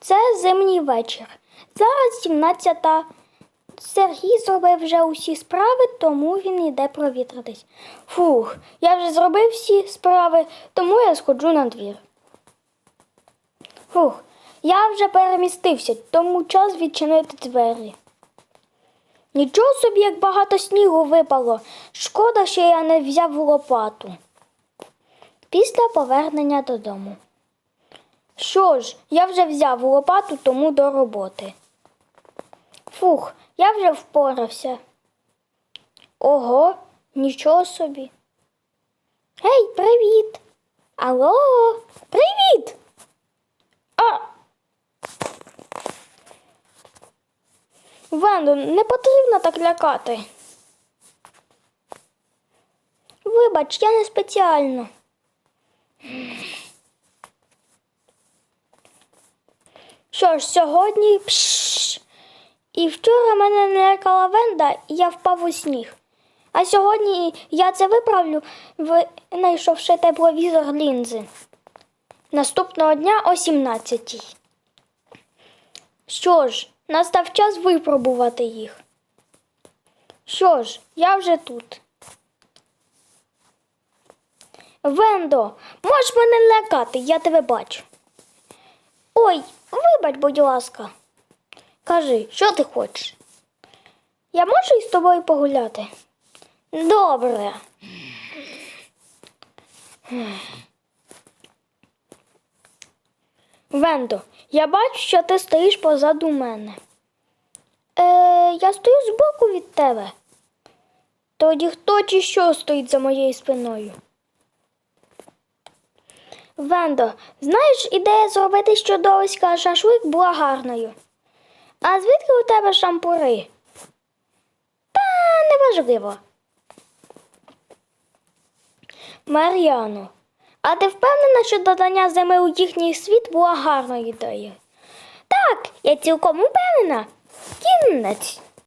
Це зимній вечір. Зараз 17 Сергій зробив вже усі справи, тому він йде провітритись. Фух, я вже зробив всі справи, тому я сходжу на двір. Фух, я вже перемістився, тому час відчинити двері. Нічого собі, як багато снігу випало. Шкода, що я не взяв лопату. Після повернення додому. Що ж, я вже взяв лопату, тому до роботи. Фух, я вже впорався. Ого, нічого собі. Гей, привіт. Алло, привіт. А. Вендо, не потрібно так лякати. Вибач, я не спеціально. Що ж, сьогодні пш. І вчора мене не лякала Венда, і я впав у сніг. А сьогодні я це виправлю, винайшовши тепловізор лінзи. Наступного дня о 17. Що ж, настав час випробувати їх. Що ж, я вже тут. Вендо, можеш мене лякати, я тебе бачу. Ой, вибач, будь ласка. Кажи, що ти хочеш? Я можу із тобою погуляти? Добре. Вендо, я бачу, що ти стоїш позаду мене. Е, я стою збоку від тебе. Тоді хто чи що стоїть за моєю спиною? Вендо, знаєш, ідея зробити щодовиська шашлик була гарною. А звідки у тебе шампури? Та неважливо. Мар'яно, а ти впевнена, що додання зими у їхній світ була гарною ідеєю? Так, я цілком упевнена. Кінець.